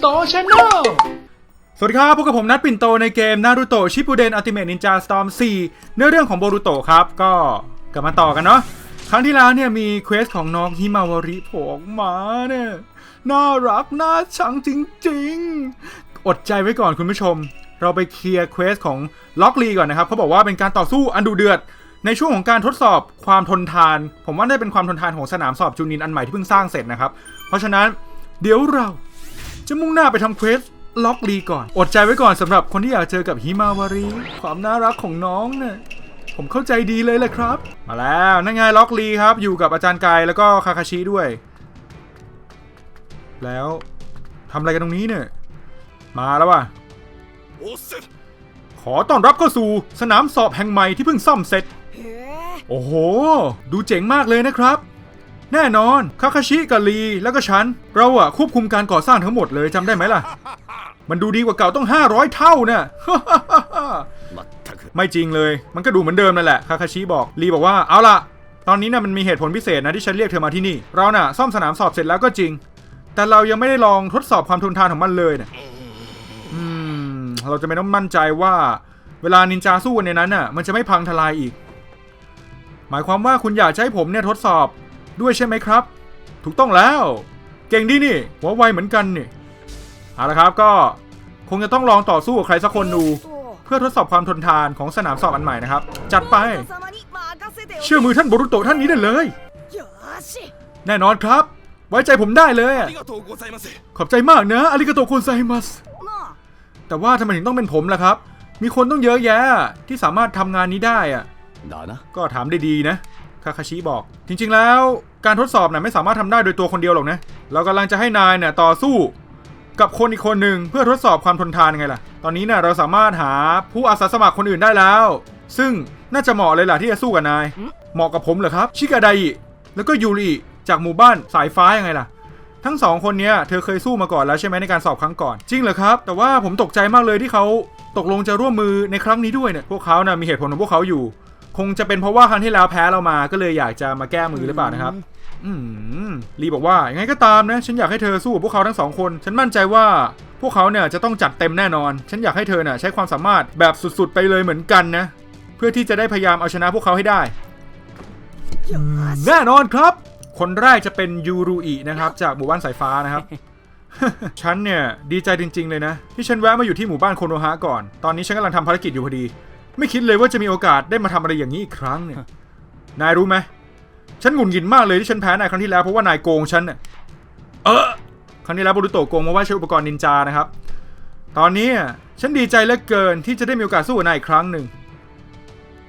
โตชาแนลสวัสดีครับพบกับผมนัดปิ่นโตในเกมนารูโตชิปูเดนอัลติเม e นินจาสตอม4เนื้อเรื่องของโบรูโตครับ ก็กลับมาต่อกันเนาะครั้งที่แล้วเนี่ยมีเควสของน้องฮิมาวาริโผล่ออกมาเนี่ยน่ารักน่าชังจริงๆ อดใจไว้ก่อนคุณผู้ชม เราไปเคลียร์เควสของล็อกลีก่อนนะครับเขาบอกว่าเป็นการต่อสู้อันดุเดือดในช่วงของการทดสอบความทนทาน ผมว่าได้เป็นความทนทานของสนามสอบจูนินอันใหม่ที่เพิ่งสร้างเสร็จนะครับ เพราะฉะนั้นเดี๋ยวเรา จะมุ่งหน้าไปทำเควสล็อกลีก่อน อดใจไว้ก่อนสำหรับคนที่อยากเจอกับฮิมาวารีความน่ารักของน้องเนี่ยผมเข้าใจดีเลยแหละครับ มาแล้วนั่นไงล็อกลีครับ อยู่กับอาจารย์กายแล้วก็คาคาชิด้วย แล้วทำอะไรกันตรงนี้เนี่ย มาแล้วว่ะขอต้อนรับเข้าสู่สนามสอบแห่งใหม่ที่เพิ่งซ่อมเสร็จ โอ้โห ดูเจ๋งมากเลยนะครับ แน่นอนคาคาชิกับลีแล้วก็ฉัน เราอะควบคุมการก่อสร้างทั้งหมดเลยจำได้ไหมล่ะ มันดูดีกว่าเก่าต้อง 500 เท่าน่ะ ไม่จริงเลย มันก็ดูเหมือนเดิมนั่นแหละคาคาชิบอกลีบอกว่าเอาล่ะ ตอนนี้นะ่ะมันมีเหตุผลพิเศษนะที่ฉันเรียกเธอมาที่นี่ เราน่ะซ่อมสนามสอบเสร็จแล้วก็จริง แต่เรายังไม่ได้ลองทดสอบความทนทานของมันเลยนะอืมเราจะไม่ต้องมั่นใจว่า เวลานินจาสู้ในนั้นน่ะ มันจะไม่พังทลายอีก หมายความว่าคุณอยากให้ผมเนี่ยทดสอบ ด้วยใช่ไหมครับ ถูกต้องแล้ว เก่งดีนี่ หัวไวเหมือนกันนี่เอาละครับก็คงจะต้องลองต่อสู้กับใครสักคนดู เพื่อทดสอบความทนทานของสนามสอบอันใหม่นะครับ จัดไป เชื่อมือท่านบรุโตท่านนี้ได้เลย แน่นอนครับ ไว้ใจผมได้เลย ขอบใจมากนะอาริกาโตคุนไซมัสแต่ว่าทำไมถึงต้องเป็นผมล่ะครับ มีคนต้องเยอะแยะที่สามารถทำงานนี้ได้อะก็ถามได้ดีนะาคาชิบอก จริง ๆ แล้วการทดสอบน่ะไม่สามารถทำได้โดยตัวคนเดียวหรอกนะ เรากำลังจะให้นายเนี่ยต่อสู้กับคนอีกคนหนึ่งเพื่อทดสอบความทนทานไงล่ะ ตอนนี้เนี่ยเราสามารถหาผู้อาสาสมัครคนอื่นได้แล้ว ซึ่งน่าจะเหมาะเลยล่ะที่จะสู้กับนาย เหมาะกับผมเหรอครับ ชิกาไดแล้วก็ยูริจากหมู่บ้านสายฟ้ายังไงล่ะ ทั้งสองคนเนี้ยเธอเคยสู้มาก่อนแล้วใช่ไหมในการสอบครั้งก่อน จริงเหรอครับ แต่ว่าผมตกใจมากเลยที่เขาตกลงจะร่วมมือในครั้งนี้ด้วยเนี่ย พวกเขานะ่ะมีเหตุผลของพวกเขาอยู่ คงจะเป็นเพราะว่าครั้งที่แล้วแพ้เรามาก็เลยอยากจะมาแก้มือหรือเปล่านะครับ อืมลีบอกว่ายังไงก็ตามนะ ฉันอยากให้เธอสู้กับพวกเขาทั้งสองคน ฉันมั่นใจว่าพวกเขาเนี่ยจะต้องจัดเต็มแน่นอน ฉันอยากให้เธอเนี่ยใช้ความสามารถแบบสุดๆ ไปเลยเหมือนกันนะ เพื่อที่จะได้พยายามเอาชนะพวกเขาให้ได้ แน่นอนครับ คนแรกจะเป็นยูรุอินะครับ จากหมู่บ้านสายฟ้านะครับ ฉันเนี่ยดีใจจริง ๆ เลยนะ ที่ฉันแวะมาอยู่ที่หมู่บ้านโคโนฮะก่อน ตอนนี้ฉันกำลังทำภารกิจอยู่พอดี ไม่คิดเลยว่าจะมีโอกาสได้มาทำอะไรอย่างนี้อีกครั้งเนี่ย นายรู้ไหม ฉันหงุดหงิดมากเลยที่ฉันแพ้นายครั้งที่แล้วเพราะว่านายโกงฉันเนี่ยเออ ครั้งที่แล้วบรุโตะโกงมาว่าใช้อุปกรณ์นินจานะครับ ตอนนี้ฉันดีใจเหลือเกินที่จะได้มีโอกาสสู้กับนายอีกครั้งหนึ่ง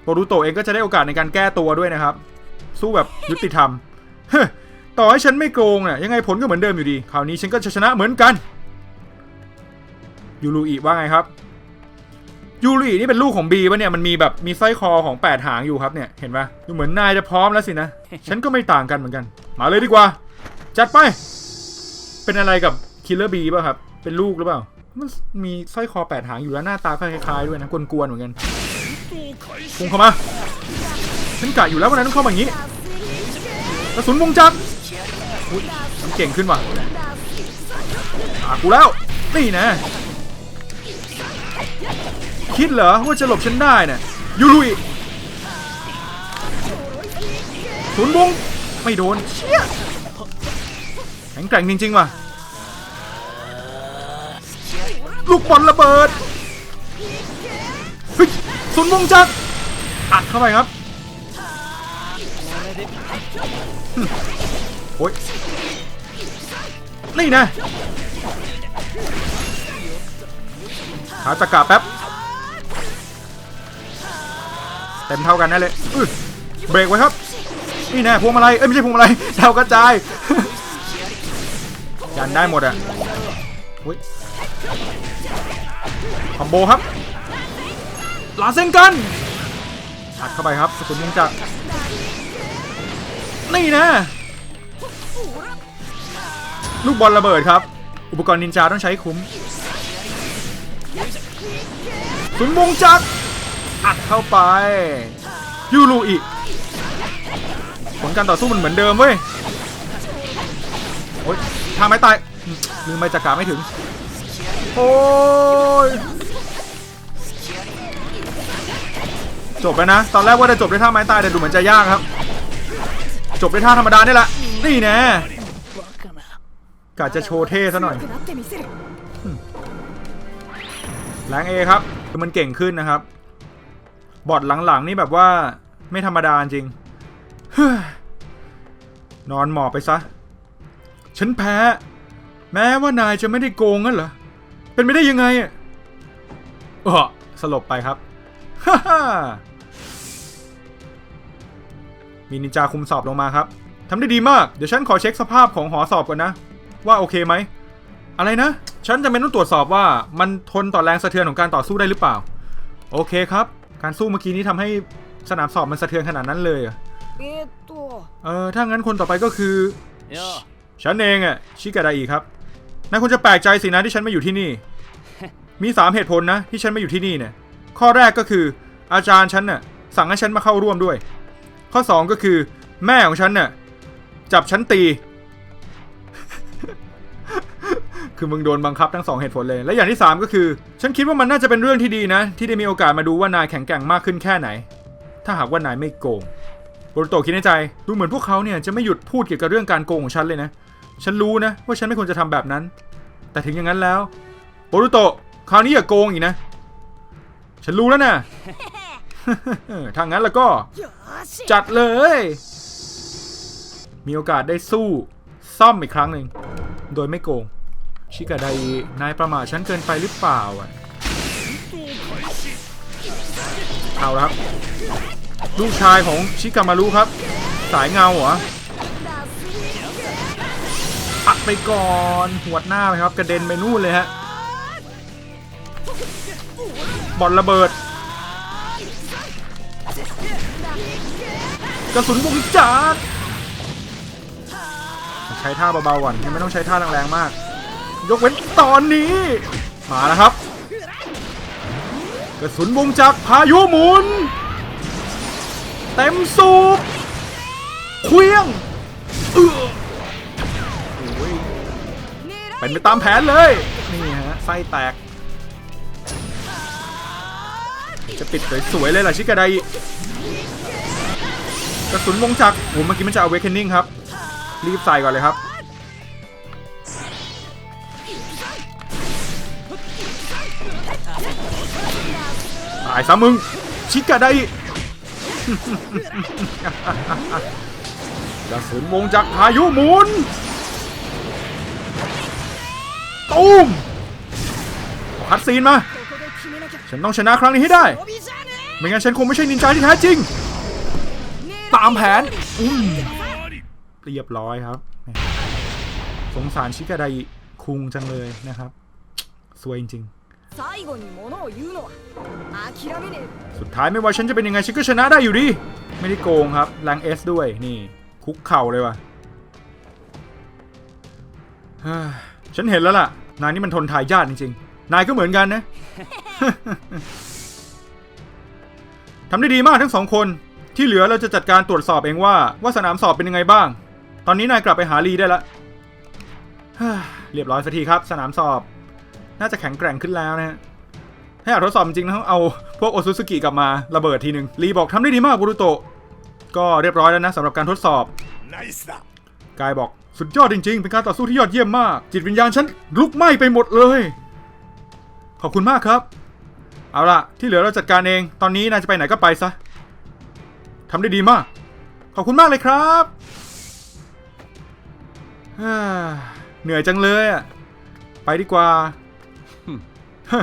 โบรุโตะเองก็จะได้โอกาสในการแก้ตัวด้วยนะครับ สู้แบบยุติธรรมเฮ้ยต่อให้ฉันไม่โกงน่ะยังไงผลก็เหมือนเดิมอยู่ดี คราวนี้ฉันก็จะชนะเหมือนกัน ยูรุอิว่าไงครับ ยูรุอินี่เป็นลูกของบีปะเนี่ยมันมีแบบมีสร้อยคอของแปดหางอยู่ครับเนี่ยเห็นปะดูเหมือนนายจะพร้อมแล้วสินะ ฉันก็ไม่ต่างกันเหมือนกัน มาเลยดีกว่า จัดไป เป็นอะไรกับคิลเลอร์บีป่ะครับ เป็นลูกหรือเปล่า มันมีสร้อยคอแปดหางอยู่แล้วหน้าตาคล้ายๆด้วยนะกวนๆเหมือนกันพุ่งเข้ามาฉันกะอยู่แล้ววันนั้นต้องเข้ามาอย่างนี้กระสุนวงจักรอุ๊ยมันเก่งขึ้นว่ะอากูแล้วนี่นะ คิดเหรอว่าจะหลบฉันได้น่ะยูรุยศูนย์วงไม่โดนเชี่ยแข็งแกร่งจริงๆว่ะลูกบอลระเบิดศูนย์วงจักอัดเข้าไปครับโอ้ยนี่นะหาตะกาแป๊บ เต็มเท่ากันแน่เลยเบรกไว้ครับ นี่แน่พวงมาลัยเอ้ยไม่ใช่พวงมาลัยดาวกระจายยันได้หมดอะอุ้ยคอมโบครับลาเซนกันอัดเข้าไปครับสุนวงจักรนี่นะ ลูกบอลระเบิดครับ อุปกรณ์นินจาต้องใช้คุ้มสุนวงจักร อัดเข้าไปยูรูอิผลการต่อสู้มันเหมือนเดิมเว้ยโอ้ยทางไม้ตายลืมไปจักราไม่ถึง โอ้ยจบแล้วนะ ตอนแรกว่าจะจบด้วยท่าไม้ตายแต่ดูเหมือนจะยากครับ จบด้วยท่าธรรมดานี่แหละ นี่แน่กะจะโชว์เท่ซะหน่อยแรงเอครับ มันเก่งขึ้นนะครับ บอดหลังๆนี่แบบว่าไม่ธรรมดาจริง นอนหมอบไปซะ ฉันแพ้ แม้ว่านายจะไม่ได้โกงงั้นเหรอ เป็นไม่ได้ยังไงอะเออสลบไปครับ มีนินจาคุมสอบลงมาครับทำได้ดีมาก เดี๋ยวฉันขอเช็คสภาพของหอสอบก่อนนะ ว่าโอเคไหม อะไรนะ ฉันจะเป็นต้องตรวจสอบว่ามันทนต่อแรงสะเทือนของการต่อสู้ได้หรือเปล่า โอเคครับ การสู้เมื่อกี้นี้ทำให้สนามสอบมันสะเทือนขนาดนั้นเลยเออถ้างั้นคนต่อไปก็คือฉันเองอะชิกาดาอีครับนายคงจะแปลกใจสินะที่ฉันไม่อยู่ที่นี่ มีสามเหตุผลนะที่ฉันไม่อยู่ที่นี่เนี่ย ข้อแรกก็คือ อาจารย์ฉันน่ะสั่งให้ฉันมาเข้าร่วมด้วย ข้อ 2 ก็คือ แม่ของฉันน่ะจับฉันตี คือมึงโดนบังคับทั้งสองเหตุผลเลย และอย่างที่สามก็คือ ฉันคิดว่ามันน่าจะเป็นเรื่องที่ดีนะ ที่ได้มีโอกาสมาดูว่านายแข็งแกร่งมากขึ้นแค่ไหน ถ้าหากว่านายไม่โกงโบรุโตคิดในใจ ดูเหมือนพวกเขาเนี่ยจะไม่หยุดพูดเกี่ยวกับเรื่องการโกงของฉันเลยนะ ฉันรู้นะว่าฉันไม่ควรจะทำแบบนั้น แต่ถึงอย่างนั้นแล้วโบรุโตคราวนี้อย่าโกงอีกนะ ฉันรู้แล้วนะถ้างั้นแล้วก็ จัดเลย มีโอกาสได้สู้ซ่อมอีกครั้งหนึ่งโดยไม่โกง ชิกาไดนายประมาทฉันเกินไปหรือเปล่าอะเอาละครับ ลูกชายของชิกามารุครับ สายเงาเหรออัดไปก่อนหัวหน้าไปครับ กระเด็นไปนู่นเลยฮะบอลระเบิด กระสุนวงจักรใช้ท่าเบาๆก่อนยังไม่ต้องใช้ท่าแรงๆมาก ยกเว้นตอนนี้ มาแล้วครับ กระสุนวงจักพายุหมุน เต็มสูบเคลี้ยงเอื้อเป็นไปตามแผนเลย นี่ฮะ ไส้แตก จะปิดสวยๆเลยล่ะชิกาไดกระสุนวงจักรโอ้เมื่อกี้มันจะ awakening ครับ รีบใส่ก่อนเลยครับ ตายซะมึง ชิดกะได้กระสุนวงจากพายุหมุนตูมฮัตซีนมา ฉันต้องชนะครั้งนี้ให้ได้ ไม่งั้นฉันคงไม่ใช่นินจาที่แท้จริง ตามแผนอุ้ยเรียบร้อยครับ สงสารชิกาไดคุงจังเลยนะครับ สวยจริง สุดท้ายไม่ว่าฉันจะเป็นยังไงฉันก็ชนะได้อยู่ดี ไม่ได้โกงครับแรงเอสด้วยนี่ คุกเข่าเลยว่ะฉันเห็นแล้วล่ะ นายนี่มันทนทายาทจริงๆ นายก็เหมือนกันนะทำได้ดีมากทั้งสองคน ที่เหลือเราจะจัดการตรวจสอบเองว่า ว่าสนามสอบเป็นยังไงบ้าง ตอนนี้นายกลับไปหาลีได้ละเรียบร้อยสักทีครับ สนามสอบ น่าจะแข็งแกร่งขึ้นแล้วนะฮะให้อยาทดสอบจริงนะเอาพวกโอซุสุกิกลับมาระเบิดทีหนึ่งรีบอกทำได้ดีมากบุรุโตก็เรียบร้อยแล้วนะสำหรับการทดสอบกายบอกสุดยอดจริง ๆ เป็นการต่อสู้ที่ยอดเยี่ยมมาก จิตวิญญาณฉันลุกไหม้ไปหมดเลย ขอบคุณมากครับ เอาล่ะ ที่เหลือเราจัดการเอง ตอนนี้นายจะไปไหนก็ไปซะทำได้ดีมาก ขอบคุณมากเลยครับเหนื่อยจังเลยอะไปดีกว่า ฮ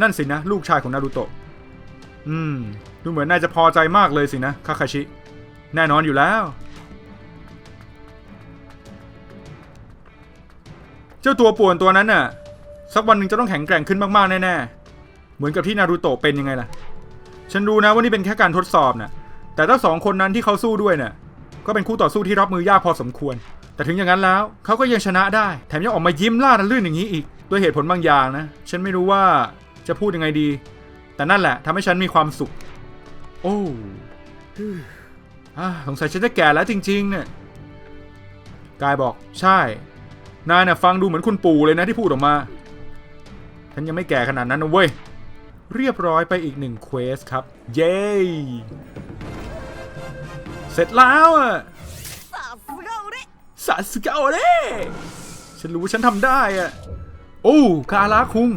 นั่นสินะ ลูกชายของนารูโตะ อืม ดูเหมือนนายจะพอใจมากเลยสินะ คาคาชิ แน่นอนอยู่แล้ว เจ้าตัวป่วนตัวนั้นน่ะ สักวันหนึ่งจะต้องแข็งแกร่งขึ้นมากๆ แน่ๆ เหมือนกับที่นารูโตะเป็นยังไงล่ะ ฉันรู้นะว่านี่เป็นแค่การทดสอบน่ะแต่ถ้าสองคนนั้นที่เขาสู้ด้วยน่ะ ก็เป็นคู่ต่อสู้ที่รับมือยากพอสมควร แต่ถึงอย่างนั้นแล้วเขาก็ยังชนะได้ แถมยังออกมายิ้มล่าระลื่นอย่างนี้อีก ด้วยเหตุผลบางอย่างนะ ฉันไม่รู้ว่าจะพูดยังไงดี แต่นั่นแหละทำให้ฉันมีความสุข โอ้สงสัยฉันจะแก่แล้วจริงๆ เนี่ย กายบอกใช่ นายนะ่ะฟังดูเหมือนคุณปู่เลยนะที่พูดออกมา ฉันยังไม่แก่ขนาดนั้นนะเว้ย เรียบร้อยไปอีกหนึ่งเควสครับ เย้ เสร็จแล้วอะสาสเกาเร่ฉันรู้ว่าฉันทำได้อะ โอ้คาราคุง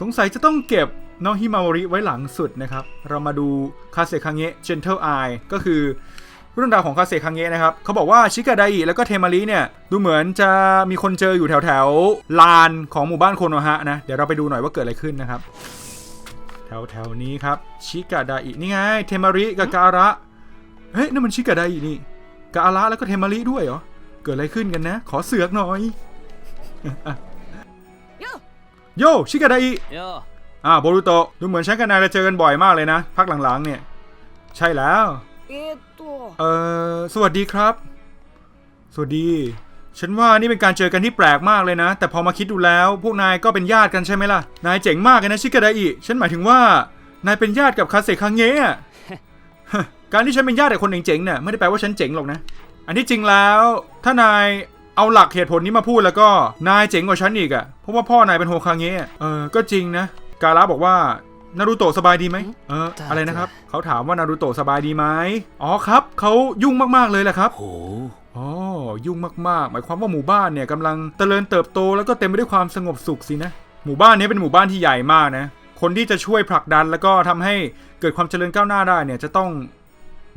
สงสัยจะต้องเก็บน้องฮิมาวริไว้หลังสุดนะครับ เรามาดูคาเซคังเงะ Gentle Eye ก็คือเรื่องราวของคาเซคังเงะนะครับ เขาบอกว่าชิกาไดอิแล้วก็เทมาริเนี่ย ดูเหมือนจะมีคนเจออยู่แถวแถวลานของหมู่บ้านโคโนฮะนะ เดี๋ยวเราไปดูหน่อยว่าเกิดอะไรขึ้นนะครับ แถวแถวนี้ครับ ชิกาไดอินี่ไง เทมาริกับการะเฮ้ยนั่นมันชิกาไดอินี่กาละแล้วก็เทมาริด้วยเหรอ เกิดอะไรขึ้นกันนะ ขอเสือกหน่อย โยชิกาไดอิอ่าโบรูโตะดูเหมือนฉันกับนายจะเจอกันบ่อยมากเลยนะ พักหลังๆเนี่ย ใช่แล้ว เออสวัสดีครับ สวัสดี ฉันว่านี่เป็นการเจอกันที่แปลกมากเลยนะ แต่พอมาคิดดูแล้ว พวกนายก็เป็นญาติกันใช่ไหมล่ะ นายเจ๋งมากเลยนะชิกาไดอิฉันหมายถึงว่านายเป็นญาติกับคาเซคังเงะการที่ฉันเป็นญาติกับคนเจ๋งๆเนี่ยไม่ได้แปลว่าฉันเจ๋งหรอกนะ อันที่จริงแล้ว ถ้านาย เอาหลักเหตุผลนี้มาพูดแล้วก็นายเจ๋งกว่าฉันอีกอะเพราะว่าพ่อนายเป็นโฮคาเงะอะเออก็จริงนะ กาละบอกว่านารูโตะสบายดีไหมเอออะไรนะครับเขาถามว่านารูโตะสบายดีไหมอ๋อครับเขายุ่งมากๆเลยแหละครับほうอ๋อยุ่งมากๆ หมายความว่าหมู่บ้านเนี่ยกำลังเจริญเติบโตแล้วก็เต็มไปด้วยความสงบสุขสินะ หมู่บ้านนี้เป็นหมู่บ้านที่ใหญ่มากนะ คนที่จะช่วยผลักดันแล้วก็ทำให้เกิดความเจริญก้าวหน้าได้เนี่ยจะต้อง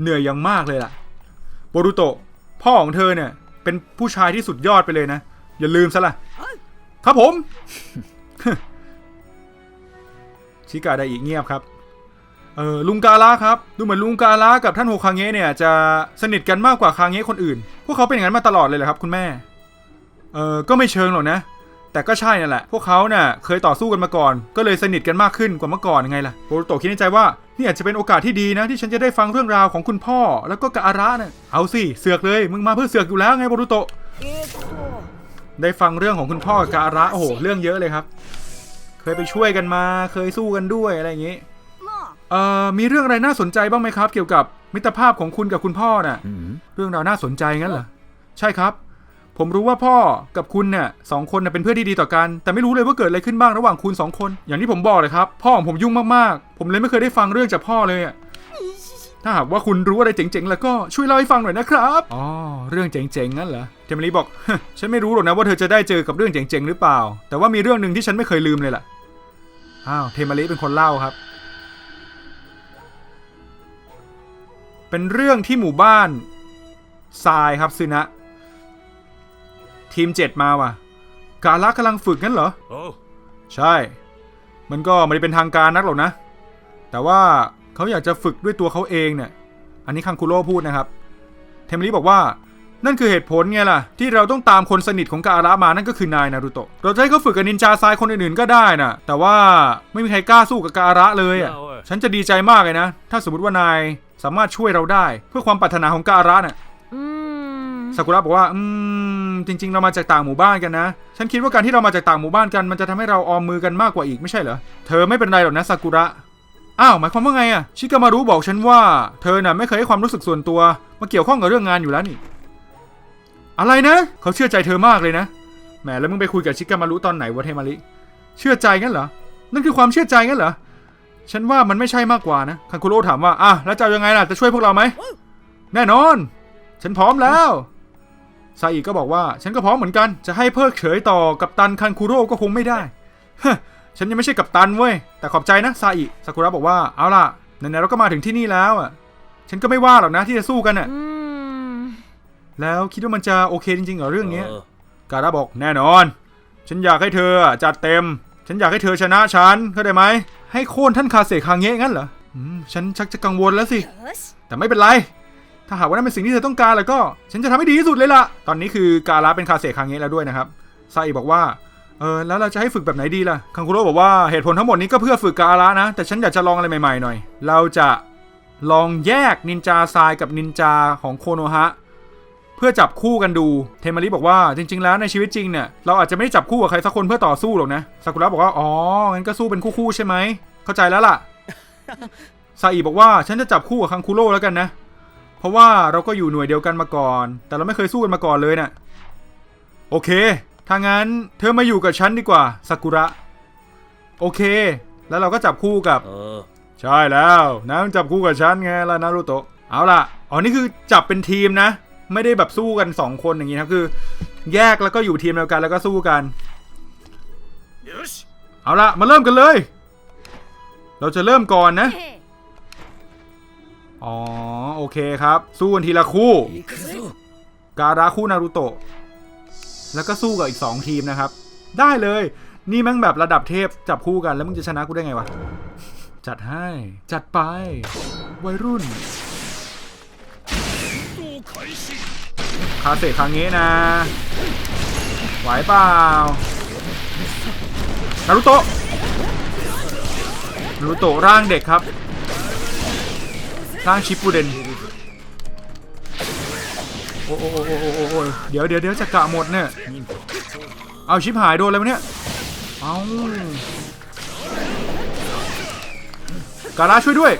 เหนื่อยอย่างมากเลยล่ะโบรุโตะพ่อของเธอเนี่ย เป็นผู้ชายที่สุดยอดไปเลยนะ อย่าลืมซะล่ะ ครับผม ชิกาไดอีกเงียบครับ เออลุงกาลาครับ ดูเหมือนลุงกาลากับท่านโฮคางเงะเนี่ย จะสนิทกันมากกว่าคางเงะคนอื่น พวกเขาเป็นอย่างนั้นมาตลอดเลยเหรอครับ คุณแม่ เออก็ไม่เชิงหรอกนะ แต่ก็ใช่นั่นแหละ พวกเขาเนะ่ะเคยต่อสู้กันมาก่อน ก็เลยสนิทกันมากขึ้นกว่าเมื่อก่อนไงล่ะโบรุโตคิดในใจว่านี่อาจจะเป็นโอกาสที่ดีนะ ที่ฉันจะได้ฟังเรื่องราวของคุณพ่อ แล้วก็กะอาระเนี่ยเอาสิเสือกเลย มึงมาเพื่อเสือกอยู่แล้วไงโบรุโตได้ฟังเรื่องของคุณพ่อกัะอาระโอ้โหเรื่องเยอะเลยครับ เคยไปช่วยกันมา เคยสู้กันด้วยอะไรอย่างนี้เอ่อมีเรื่องอะไรน่าสนใจบ้างไหมครับ เกี่ยวกับมิตรภาพของคุณกับคุณพ่อน่ะ เรื่องราวน่าสนใจงั้นเหรอใช่ครับ ผมรู้ว่าพ่อกับคุณเนี่ยสองคนน่ะเป็นเพื่อนที่ดีต่อกัน แต่ไม่รู้เลยว่าเกิดอะไรขึ้นบ้างระหว่างคุณสองคน อย่างที่ผมบอกเลยครับ พ่อของผมยุ่งมากๆ ผมเลยไม่เคยได้ฟังเรื่องจากพ่อเลยอะถ้าหากว่าคุณรู้อะไรเจ๋งๆ แล้วก็ช่วยเล่าให้ฟังหน่อยนะครับ อ๋อ เรื่องเจ๋งๆ งั้นเหรอ เทมลีบอก ฉันไม่รู้หรอกนะว่าเธอจะได้เจอกับเรื่องเจ๋งๆ หรือเปล่า แต่ว่ามีเรื่องหนึ่งที่ฉันไม่เคยลืมเลยล่ะ อ้าว เทมลีเป็นคนเล่าครับ เป็นเรื่องที่หมู่บ้านทรายครับซึนะ ทีมเจ็ดมาว่ะ กาละกำลังฝึกงั้นเหรอ ใช่ มันก็ไม่ได้เป็นทางการนักหรอกนะ แต่ว่าเขาอยากจะฝึกด้วยตัวเขาเองเนี่ย อันนี้คังคุโร่พูดนะครับ เทมลี่บอกว่านั่นคือเหตุผลไงล่ะ ที่เราต้องตามคนสนิทของกาลามานั่นก็คือนายนารุโตะเราจะให้เขาฝึกกับนินจาทรายคนอื่นๆก็ได้นะแต่ว่าไม่มีใครกล้าสู้กับกาลาะเลยอะฉันจะดีใจมากเลยนะ ถ้าสมมติว่านายสามารถช่วยเราได้ เพื่อความปรารถนาของกาอาระี่ย ซากุระบอกว่าอืมจริง ๆ เรามาจากต่างหมู่บ้านกันนะ ฉันคิดว่าการที่เรามาจากต่างหมู่บ้านกัน มันจะทำให้เราออมมือกันมากกว่าอีกไม่ใช่เหรอ เธอไม่เป็นไรหรอกนะซากุระ อ้าวหมายความว่าไงอะชิกามารุบอกฉันว่าเธอน่ะไม่เคยให้ความรู้สึกส่วนตัวมาเกี่ยวข้องกับเรื่องงานอยู่แล้วนี่อะไรนะ เขาเชื่อใจเธอมากเลยนะแหมแล้วมึงไปคุยกับชิกามารุตอนไหนวะเทมาริเชื่อใจงั้นเหรอนั่นคือความเชื่อใจงั้นเหรอฉันว่ามันไม่ใช่มากกว่านะคังคุโร่ถามว่าอะแล้วจะยังไงล่ะจะช่วยพวกเราไหมแน่นอน ฉันพร้อมแล้ว ซาอิก็บอกว่าฉันก็พร้อมเหมือนกันจะให้เพิกเฉยต่อกับตันคันคูโร่ก็คงไม่ได้ฉันยังไม่ใช่กับตันเว้ยแต่ขอบใจนะซาอิซากุระบอกว่าเอาล่ะไหนๆเราก็มาถึงที่นี่แล้วอะ ฉันก็ไม่ว่าหรอกนะที่จะสู้กันอะแล้วคิดว่ามันจะโอเคจริงๆเหรอเรื่องนี้การาบอกแน่นอน ฉันอยากให้เธอจัดเต็ม ฉันอยากให้เธอชนะฉันเข้าใจไหมให้โค่นท่านคาเซคางเงะงั้นเหรอฉันชักจะกังวลแล้วสิ แต่ไม่เป็นไร ถ้าหากว่านั่นเป็นสิ่งที่เธอต้องการแล้วก็ ฉันจะทำให้ดีที่สุดเลยล่ะ ตอนนี้คือการาเป็นคาเซคางเงะแล้วด้วยนะครับซาอิบอกว่าเออแล้วเราจะให้ฝึกแบบไหนดีล่ะคังคุโร่บอกว่าเหตุผลทั้งหมดนี้ก็เพื่อฝึกการานะ แต่ฉันอยากจะลองอะไรใหม่ๆหน่อย เราจะลองแยกนินจาทรายกับนินจาของโคโนฮะเพื่อจับคู่กันดูเทมาริบอกว่าจริง ๆ แล้วในชีวิตจริงเนี่ยเราอาจจะไม่ได้จับคู่กับใครสักคนเพื่อต่อสู้หรอกนะซากุระบอกว่าอ๋องั้นก็สู้เป็นคู่ๆใช่ไหมเข้าใจแล้วล่ะซาอิบอกว่าฉันจะจับคู่กับคังคุโร่แล้วกันนะ เพราะว่าเราก็อยู่หน่วยเดียวกันมาก่อน แต่เราไม่เคยสู้กันมาก่อนเลยนะ่ะโอเค ถ้างั้นเธอมาอยู่กับฉันดีกว่าซากุระ โอเค แล้วเราก็จับคู่กับ เออ ใช่แล้วนะจับคู่กับฉันไงล่ะนารุโตะ เอาล่ะ อ๋อ นี่คือจับเป็นทีมนะ ไม่ได้แบบสู้กันสองคนอย่างนี้นะคือ แยกแล้วก็อยู่ทีมเดียวกันแล้วก็สู้กัน เอาล่ะ มาเริ่มกันเลย เราจะเริ่มก่อนนะ hey. อ๋อ โอเคครับ สู้กันทีละคู่ การาคู่นารุโตะแล้วก็สู้กับอีก 2 ทีมนะครับ ได้เลย นี่แม่งแบบระดับเทพจับคู่กันแล้วมึงจะชนะกูได้ไงวะ จัดให้ จัดไป วัยรุ่น คาเซครั้งนี้นะ ไหวเปล่า นารุโตะ นารุโตะร่างเด็กครับ ร่างชิปปูเดนโอ้โอ้โอ้โอ้โอ้เดี๋ยวเดี๋ยวเดี๋ยวจะกะหมดเนี่ย เอาชิปหายโดนอะไรวะเนี่ย เอาการาช่วยด้วย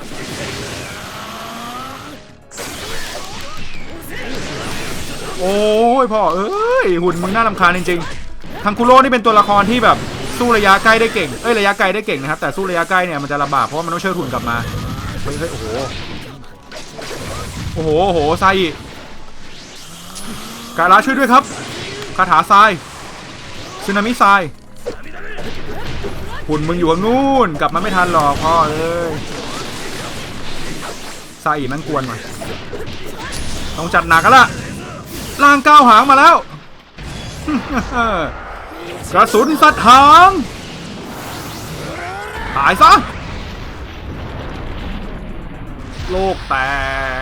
โอ้ยพ่อเอ้ยหุ่นมึงน่ารำคาญจริงๆคังคุโร่นี่เป็นตัวละครที่แบบสู้ระยะใกล้ได้เก่ง เอ้ยระยะไกลได้เก่งนะครับแต่สู้ระยะใกล้เนี่ยมันจะลำบากเพราะมันต้องเชิดหุ่นกลับมาเฮ้ยโอ้โห อ้โหโอ้โหไซอิการาช่วยด้วยครับคาถาทรายซึนามิทรายหุ่นมึงอยู่ข้างนู่นกลับมาไม่ทันหรอกพ่อเอ้ยไซอิแมันกวนว่ะต้องจัดหนักกันละล่างก้าวหางมาแล้ว กระสุนสัตว์หางตายซะโลกแต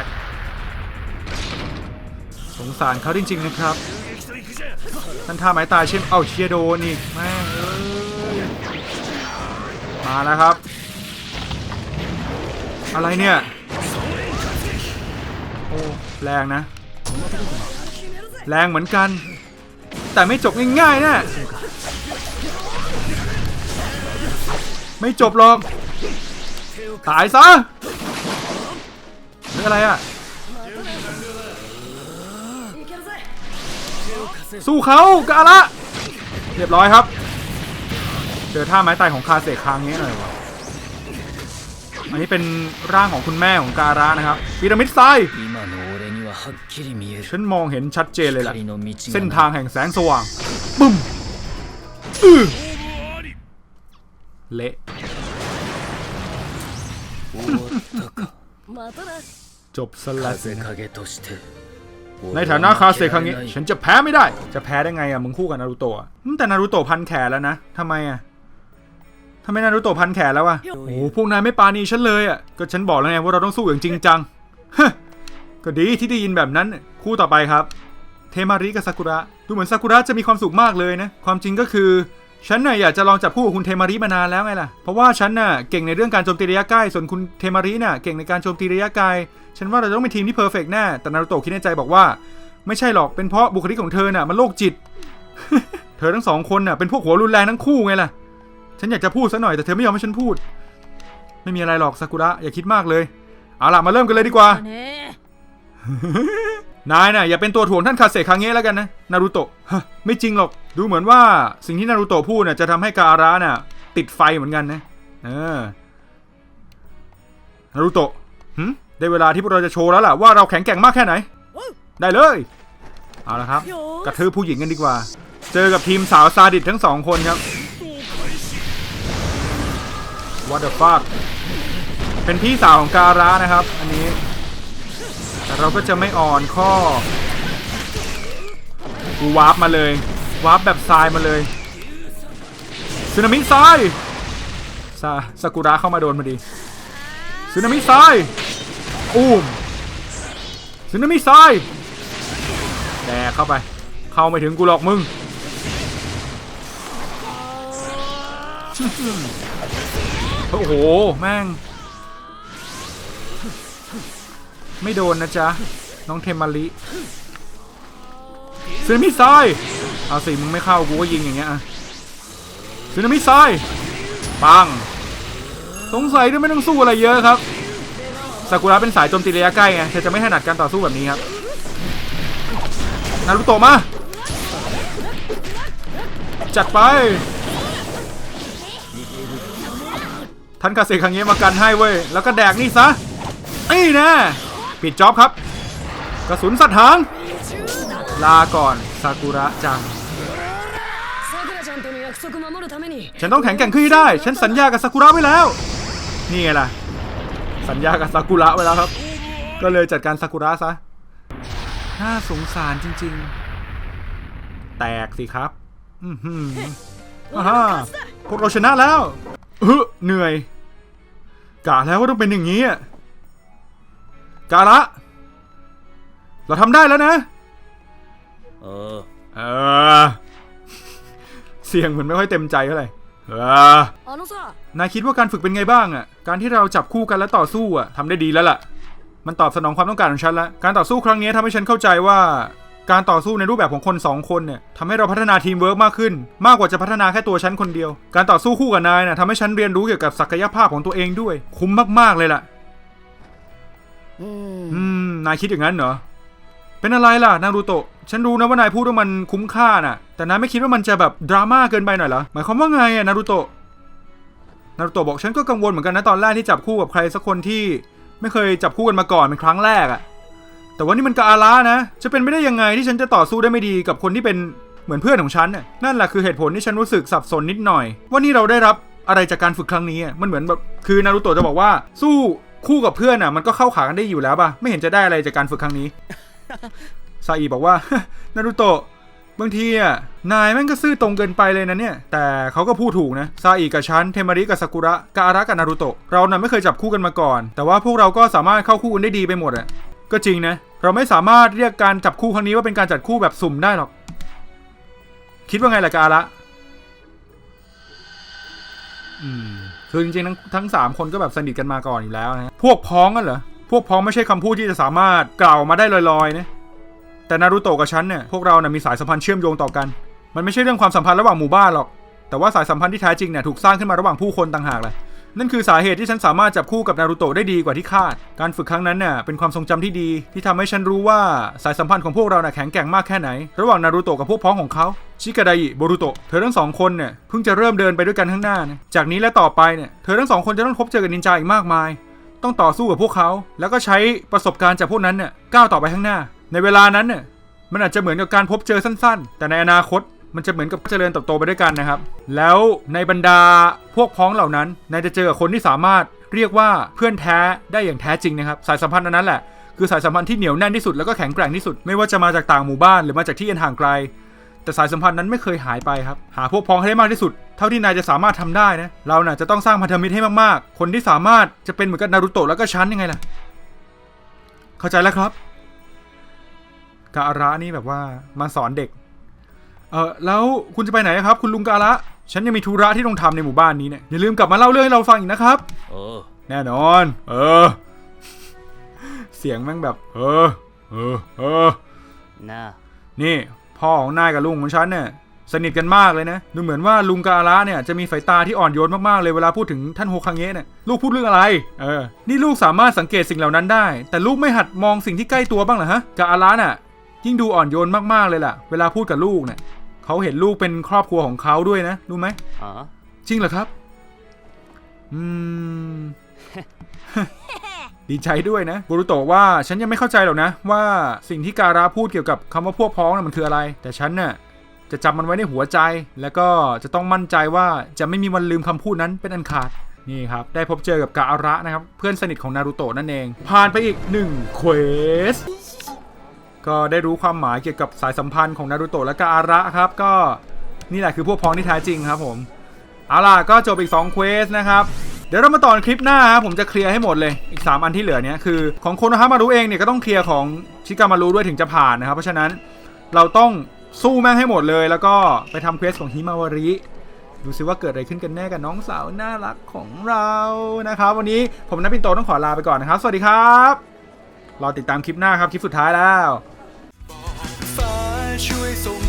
ก งสารเขาจริง ๆ นะครับนั่นท่าไม้ตายเช่นเอาเชียโดนี่แม่มาแล้วครับ อะไรเนี่ย โอ้แรงนะ แรงเหมือนกัน แต่ไม่จบง่ายๆนะไม่จบหรอก ตายซะหรืออะไรอะ สู้เขากาละเรียบร้อยครับ เจอท่าไม้ตายของคาเซคางนี้หน่อยวะอันนี้เป็นร่างของคุณแม่ของการะนะครับพีระมิดไซด์ฉันมองเห็นชัดเจนเลยล่ะ เส้นทางแห่งแสงสว่างบึ้มเละจบสลัด ในฐานะคาเซครั้งนี้ฉันจะแพ้ไม่ได้ จะแพ้ได้ไงอะมึงคู่กับนารูโตะอะอืมแต่นารูโตะพันแขนแล้วนะทำไมอะทำไมนารูโตะพันแขนแล้วอะโอ้โหพวกนายไม่ปราณีฉันเลยอะก็ฉันบอกแล้วไงว่าเราต้องสู้อย่างจริงจังฮะก็ดีที่ได้ยินแบบนั้นคู่ต่อไปครับ เทมาริกับซากุระดูเหมือนซากุระจะมีความสุขมากเลยนะ ความจริงก็คือ ฉันน่ะอยากจะลองจับคู่กับคุณเทมาริมานานแล้วไงล่ะ เพราะว่าฉันน่ะเก่งในเรื่องการโจมตีระยะใกล้ ส่วนคุณเทมาริน่ะเก่งในการโจมตีระยะไกล ฉันว่าเราต้องเป็นทีมที่เพอร์เฟกต์แน่ แต่นารุโตะคิดในใจบอกว่า ไม่ใช่หรอก เป็นเพราะบุคลิกของเธอน่ะมันโรคจิต เธอทั้งสองคนน่ะเป็นพวกหัวรุนแรงทั้งคู่ไงล่ะ ฉันอยากจะพูดซะหน่อยแต่เธอไม่ยอมให้ฉันพูด ไม่มีอะไรหรอกซากุระอย่าคิดมากเลย เอาล่ะมาเริ่มกันเลยดีกว่า นายน่ะอย่าเป็นตัวถ่วงท่านคาเซคังเงะแล้วกันนะนารูโตะฮะไม่จริงหรอกดูเหมือนว่าสิ่งที่นารูโตะพูดน่ะจะทำให้กาอาระน่ะติดไฟเหมือนกันนะเออนารูโตะหึได้เวลาที่พวกเราจะโชว์แล้วล่ะว่าเราแข็งแกร่งมากแค่ไหน ได้เลยเอาละครับ กระทืบผู้หญิงกันดีกว่า เจอกับทีมสาวซาดิสทั้งสองคนครับ What the fuck เป็นพี่สาวของการานะครับ อันนี้ แต่เราก็จะไม่อ่อนข้อ กูวาร์ปมาเลยวาร์ปแบบทรายมาเลยสึนามิทรายซาซากุระเข้ามาโดนพอดีสึนามิทรายอุ้มสึนามิทรายแดกเข้าไป เข้าไม่ถึงกูหรอกมึงโอ้โห แม่ง ไม่โดนนะจ๊ะ น้องเทมาริซึนามิทรายเอาสิมึงไม่เข้ากูก็ยิงอย่างเงี้ยอะซึนามิทรายปัง สงสัยด้วยไม่ต้องสู้อะไรเยอะครับซากุระเป็นสายโจมตีระยะใกล้ไงเธอจะไม่ถนัดการต่อสู้แบบนี้ครับนารุโตะมา จัดไปท่านคาเซคังเงะมากันให้เว้ย แล้วก็แดกนี่ซะนี่นะ ปิดจ็อบครับ กระสุนสัตว์หาง ลาก่อนซากุระจัง ฉันต้องแข็งแกร่งขึ้นได้ ฉันสัญญากับซากุระไว้แล้ว นี่ไงล่ะ สัญญากับซากุระไว้แล้วครับ ก็เลยจัดการซากุระซะ น่าสงสารจริง ๆ แตกสิครับ อือหือฮ่าพวกเราชนะแล้วเหนื่อยกะแล้วว่าต้องเป็นอย่างนี้อะ กาละ เราทำได้แล้วนะ ああ เออ เสียงเหมือนไม่ค่อยเต็มใจเท่าไหร่เออ あのさ นายคิดว่าการฝึกเป็นไงบ้างอ่ะ การที่เราจับคู่กันและต่อสู้อ่ะทำได้ดีแล้วล่ะ มันตอบสนองความต้องการของฉันแล้ว การต่อสู้ครั้งนี้ทำให้ฉันเข้าใจว่า การต่อสู้ในรูปแบบของคนสองคนเนี่ยทำให้เราพัฒนาทีมเวิร์กมากขึ้น มากกว่าจะพัฒนาแค่ตัวฉันคนเดียว การต่อสู้คู่กับนายน่ะทำให้ฉันเรียนรู้เกี่ยวกับศักยภาพของตัวเองด้วย คุ้มมากๆเลยล่ะ うん อืม นายคิดอย่างนั้นเหรอ เป็นอะไรล่ะนารูโตะ ฉันรู้นะว่านายพูดว่ามันคุ้มค่าน่ะ แต่นายไม่คิดว่ามันจะแบบดราม่าเกินไปหน่อยเหรอ หมายความว่าไงอะนารูโตะ นารูโตะบอกฉันก็กังวลเหมือนกันนะตอนแรกที่จับคู่กับใครสักคนที่ ไม่เคยจับคู่กันมาก่อนเป็นครั้งแรกอะแต่ว่านี่มันกาอาระนะ จะเป็นไปได้ยังไงที่ฉันจะต่อสู้ได้ไม่ดีกับคนที่เป็นเหมือนเพื่อนของฉันน่ะ นั่นแหละคือเหตุผลที่ฉันรู้สึกสับสนนิดหน่อย ว่านี่เราได้รับอะไรจากการฝึกครั้งนี้อะมันเหมือนแบบคือนารูโตะจะบอกว่าสู้ คู่กับเพื่อนอะมันก็เข้าขากันได้อยู่แล้วป่ะ ไม่เห็นจะได้อะไรจากการฝึกครั้งนี้ ซาอีบอกว่า นารูโตะบางทีอะนายแม่งก็ซื่อตรงเกินไปเลยนะเนี่ย แต่เขาก็พูดถูกนะซาอีกับฉันเทมาริกับซากุระกาอาระกับนารูโตะเราน่ะไม่เคยจับคู่กันมาก่อน แต่ว่าพวกเราก็สามารถเข้าคู่กันได้ดีไปหมดอะก็จริงนะ เราไม่สามารถเรียกการจับคู่ครั้งนี้ว่าเป็นการจัดคู่แบบสุ่มได้หรอก คิดว่าไงล่ะกาอาระอืม คือจริงๆทั้งทั้งสามคนก็แบบสนิทกันมาก่อนอยู่แล้วนะพวกพ้องกันเหรอพวกพ้องไม่ใช่คำพูดที่จะสามารถกล่าวมาได้ลอยๆนะแต่นารูโตะกับฉันเนี่ยพวกเราเนี่ยมีสายสัมพันธ์เชื่อมโยงต่อกัน มันไม่ใช่เรื่องความสัมพันธ์ระหว่างหมู่บ้านหรอก แต่ว่าสายสัมพันธ์ที่แท้จริงเนี่ยถูกสร้างขึ้นมาระหว่างผู้คนต่างหากแหละ นั่นคือสาเหตุที่ฉันสามารถจับคู่กับนารูโตะได้ดีกว่าที่คาด การฝึกครั้งนั้นเนี่ยเป็นความทรงจำที่ดี ที่ทำให้ฉันรู้ว่าสายสัมพันธ์ของพวกเราน่ะแข็งแกร่งมากแค่ไหน ระหว่างนารูโตะกับพวกพ้องของเขาชิกาไดอิโบรุโตะ เธอทั้งสองคนเนี่ยเพิ่งจะเริ่มเดินไปด้วยกันข้างหน้านะจากนี้และต่อไปเนี่ยเธอทั้งสองคนจะต้องพบเจอกับนินจาอีกมากมาย ต้องต่อสู้กับพวกเขา แล้วก็ใช้ประสบการณ์จากพวกนั้นเนี่ยก้าวต่อไปข้างหน้า ในเวลานั้นเนี่ยมันอาจจะเหมือนกับการพบเจอสั้น ๆ แต่ในอนาคต มันจะเหมือนกับเจริญเติบโตไปด้วยกันนะครับ แล้วในบรรดาพวกพ้องเหล่านั้นนายจะเจอกับคนที่สามารถเรียกว่าเพื่อนแท้ได้อย่างแท้จริงนะครับ สายสัมพันธ์อันนั้นแหละคือสายสัมพันธ์ที่เหนียวแน่นที่สุดแล้วก็แข็งแกร่งที่สุด ไม่ว่าจะมาจากต่างหมู่บ้านหรือมาจากที่อันห่างไกล แต่สายสัมพันธ์นั้นไม่เคยหายไปครับ หาพวกพ้องให้ได้มากที่สุด เท่าที่นายจะสามารถทำได้นะเราน่ะจะต้องสร้างพันธมิตรให้มากๆ คนที่สามารถจะเป็นเหมือนกับนารูโตะแล้วก็ฉันยังไงล่ะ เข้าใจแล้วครับกาอาระนี่แบบว่ามาสอนเด็ก เออแล้วคุณจะไปไหนครับ คุณลุงกาละ ฉันยังมีธุระที่ต้องทำในหมู่บ้านนี้เนี่ยอย่าลืมกลับมาเล่าเรื่องให้เราฟังอีกนะครับเออแน่นอน เออ เสียงแม่งแบบ เออ เออ เออน่านี่พ่อของนายกับลุงของฉันเนี่ยสนิทกันมากเลยนะดูเหมือนว่าลุงกาละเนี่ยจะมีสายตาที่อ่อนโยนมากๆเลยเวลาพูดถึงท่านโฮคังเงะเนี่ยลูกพูดเรื่องอะไรเออนี่ลูกสามารถสังเกตสิ่งเหล่านั้นได้ แต่ลูกไม่หัดมองสิ่งที่ใกล้ตัวบ้างเหรอฮะกาละน่ะยิ่งดูอ่อนโยนมากๆเลยล่ะ เวลาพูดกับลูกเนี่ย เขาเห็นลูกเป็นครอบครัวของเขาด้วยนะรู้ไหมあจริงเหรอครับ อืม ดีใจด้วยนะบูรุโตะว่าฉันยังไม่เข้าใจหรอกนะ ว่าสิ่งที่การาพูดเกี่ยวกับคำว่าพวกพ้องน่ะมันคืออะไร แต่ฉันน่ะจะจำมันไว้ในหัวใจ แล้วก็จะต้องมั่นใจว่าจะไม่มีวันลืมคำพูดนั้นเป็นอันขาดนี่ครับ ได้พบเจอกับกาอาระนะครับ เพื่อนสนิทของนารูโตะนั่นเอง ผ่านไปอีกหนึ่งเควส ก็ได้รู้ความหมายเกี่ยวกับสายสัมพันธ์ของนารูโตะและกาอาระครับ ก็นี่แหละคือพวกพ้องที่แท้จริงครับผมเอาล่ะก็จบอีก2เควสนะครับเดี๋ยวเรามาต่อคลิปหน้าผมจะเคลียร์ให้หมดเลยอีก 3 อันที่เหลือเนี้ยคือของโคโนฮามารุเองเนี่ยก็ต้องเคลียร์ของชิกามารุด้วยถึงจะผ่านนะครับเพราะฉะนั้นเราต้องสู้แม่งให้หมดเลย แล้วก็ไปทำเควสของฮิมาวาริดูซิว่าเกิดอะไรขึ้นกันแน่กับน้องสาวน่ารักของเรานะครับ วันนี้ผมนับปินโตต้องขอลาไปก่อนนะครับ สวัสดีครับรอติดตามคลิปหน้าครับคลิปสุดท้ายแล้ว ช่วยส่ง